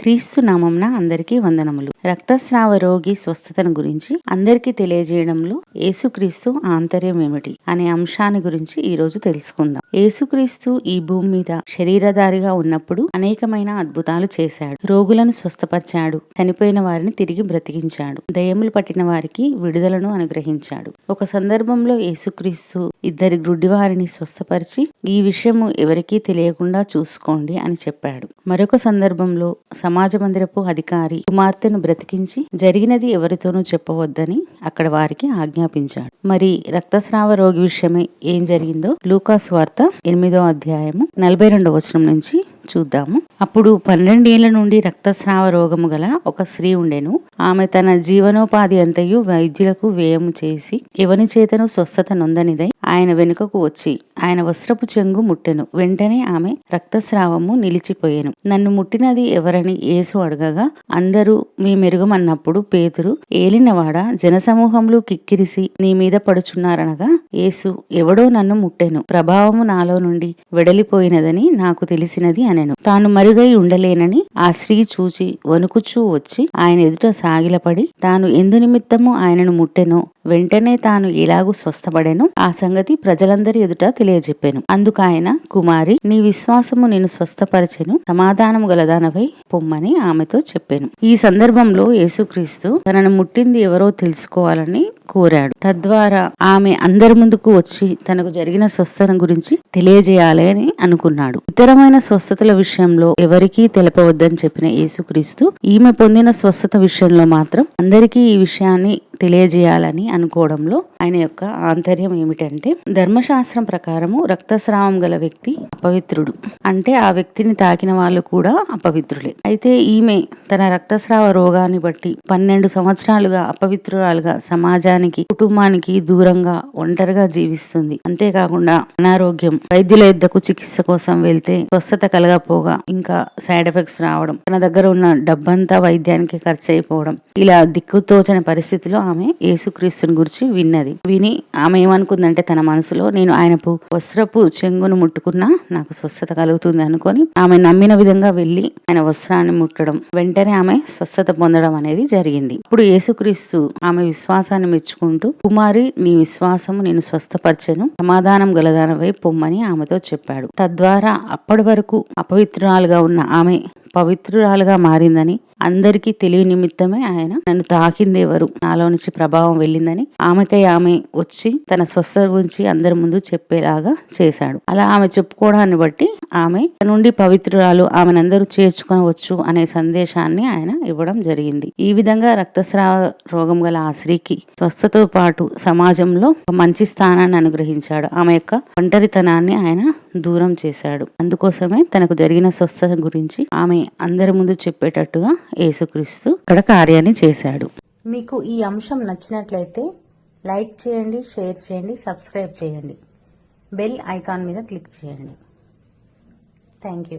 క్రీస్తు నామంన అందరికీ వందనములు. రక్తస్రావ రోగి స్వస్థతను గురించి అందరికీ తెలియజేయడంలో యేసుక్రీస్తు ఆంతర్యం ఏమిటి అనే అంశాన్ని గురించి ఈ రోజు తెలుసుకుందాం. యేసుక్రీస్తు ఈ భూమి మీద శరీరధారిగా ఉన్నప్పుడు అనేకమైన అద్భుతాలు చేశాడు. రోగులను స్వస్థపరిచాడు. చనిపోయిన వారిని తిరిగి బ్రతికించాడు. దయములు పట్టిన వారికి విడుదలను అనుగ్రహించాడు. ఒక సందర్భంలో యేసుక్రీస్తు ఇద్దరి గ్రుడ్డివారిని స్వస్థపరిచి ఈ విషయము ఎవరికీ తెలియకుండా చూసుకోండి అని చెప్పాడు. మరొక సందర్భంలో సమాజ మందిరపు అధికారి కుమార్తెను బ్రతికించి జరిగినది ఎవరితోనూ చెప్పవద్దని అక్కడ వారికి ఆజ్ఞాపించాడు. మరి రక్తస్రావ రోగి విషయమై ఏం జరిగిందో లూకాస్ వార్త ఎనిమిదో అధ్యాయము నలభై రెండవ వచనం నుంచి చూద్దాము. అప్పుడు పన్నెండేళ్ళ నుండి రక్తస్రావ రోగము గల ఒక స్త్రీ ఉండెను. ఆమె తన జీవనోపాధి అంతయు వైద్యులకు వ్యయము చేసి ఎవని చేతను స్వస్థత నొందనిదై ఆయన వెనుకకు వచ్చి ఆయన వస్త్రపు చెంగు ముట్టెను. వెంటనే ఆమె రక్తస్రావము నిలిచిపోయెను. నన్ను ముట్టినది ఎవరని యేసు అడగగా అందరూ మీ మెరుగమన్నప్పుడు పేతురు ఏలినవాడ జనసమూహంలో కిక్కిరిసి నీ మీద పడుచున్నారనగా యేసు ఎవడో నన్ను ముట్టెను. ప్రభావము నాలో నుండి వెడలిపోయినదని నాకు తెలిసినది అనెను. తాను మరుగై ఉండలేనని ఆ స్త్రీ చూచి వణుకుచూ వచ్చి ఆయన ఎదుట సాగిలపడి తాను ఎందు నిమిత్తము ఆయనను ముట్టెనో వెంటనే తాను ఎలాగూ స్వస్థపడెను? ఆ సంగతి ప్రజలందరి ఎదుట తెలియజెప్పాను అందుకు ఆయన కుమారి నీ విశ్వాసము నేను స్వస్థపరచెను. సమాధానము గలదానవై పొమ్మని ఆమెతో చెప్పాను. ఈ సందర్భంలో యేసుక్రీస్తు తనను ముట్టింది ఎవరో తెలుసుకోవాలని కోరాడు. తద్వారా ఆమె అందరి ముందుకు వచ్చి తనకు జరిగిన స్వస్థత గురించి తెలియజేయాలి అని అనుకున్నాడు. ఇతరమైన స్వస్థతల విషయంలో ఎవరికీ తెలపవద్దని చెప్పిన యేసుక్రీస్తు ఈమె పొందిన స్వస్థత విషయంలో మాత్రం అందరికీ ఈ విషయాన్ని తెలియజేయాలని అనుకోవడంలో ఆయన యొక్క ఆంతర్యం ఏమిటంటే ధర్మశాస్త్రం ప్రకారము రక్తస్రావం గల వ్యక్తి అపవిత్రుడు. అంటే ఆ వ్యక్తిని తాకిన వాళ్ళు కూడా అపవిత్రులే. అయితే ఈమె తన రక్తస్రావ రోగాన్ని బట్టి పన్నెండు సంవత్సరాలుగా అపవిత్రురాలుగా సమాజానికి కుటుంబానికి దూరంగా ఒంటరిగా జీవిస్తుంది. అంతేకాకుండా అనారోగ్యం వైద్యుల యుద్ధకు చికిత్స కోసం వెళ్తే స్వస్థత కలగపోగా ఇంకా సైడ్ ఎఫెక్ట్స్ రావడం తన దగ్గర ఉన్న డబ్బంతా వైద్యానికి ఖర్చు అయిపోవడం ఇలా దిక్కుతోచని పరిస్థితిలో ఆమె యేసుక్రీస్తుని గురించి విన్నది. విని ఆమె ఏమనుకుందంటే తన మనసులో నేను ఆయనపు వస్త్రపు చెంగును ముట్టుకున్నా నాకు స్వస్థత కలుగుతుంది అనుకొని ఆమె నమ్మిన విధంగా వెళ్ళి ఆయన వస్త్రాన్ని ముట్టడం వెంటనే ఆమె స్వస్థత పొందడం అనేది జరిగింది. ఇప్పుడు యేసుక్రీస్తు ఆమె విశ్వాసాన్ని మెచ్చుకుంటూ కుమారి నీ విశ్వాసము నేను స్వస్థపరచను సమాధానం గలదానవై పొమ్మని ఆమెతో చెప్పాడు. తద్వారా అప్పటి వరకు అపవిత్రురాలుగా ఉన్న ఆమె పవిత్రురాలుగా మారిందని అందరికీ తెలివి నిమిత్తమే ఆయన నన్ను తాకింది ఎవరు నాలో నుంచి ప్రభావం వెళ్ళిందని ఆమెకై ఆమె వచ్చి తన స్వస్థత గురించి అందరి ముందు చెప్పేలాగా చేశాడు. అలా ఆమె చెప్పుకోవడాన్ని బట్టి ఆమె నుండి పవిత్రురాలు ఆమెనందరూ చేర్చుకొనవచ్చు అనే సందేశాన్ని ఆయన ఇవ్వడం జరిగింది. ఈ విధంగా రక్తస్రావ రోగం గల ఆ స్త్రీకి స్వస్థతో పాటు సమాజంలో ఒక మంచి స్థానాన్ని అనుగ్రహించాడు. ఆమె యొక్క ఒంటరితనాన్ని ఆయన దూరం చేశాడు. అందుకోసమే తనకు జరిగిన స్వస్థత గురించి ఆమె అందరి ముందు చెప్పేటట్టుగా యేసుక్రీస్తు ఇక్కడ కార్యాన్ని చేశాడు. మీకు ఈ అంశం నచ్చినట్లయితే లైక్ చేయండి షేర్ చేయండి సబ్స్క్రైబ్ చేయండి. బెల్ ఐకాన్ మీద క్లిక్ చేయండి. Thank you.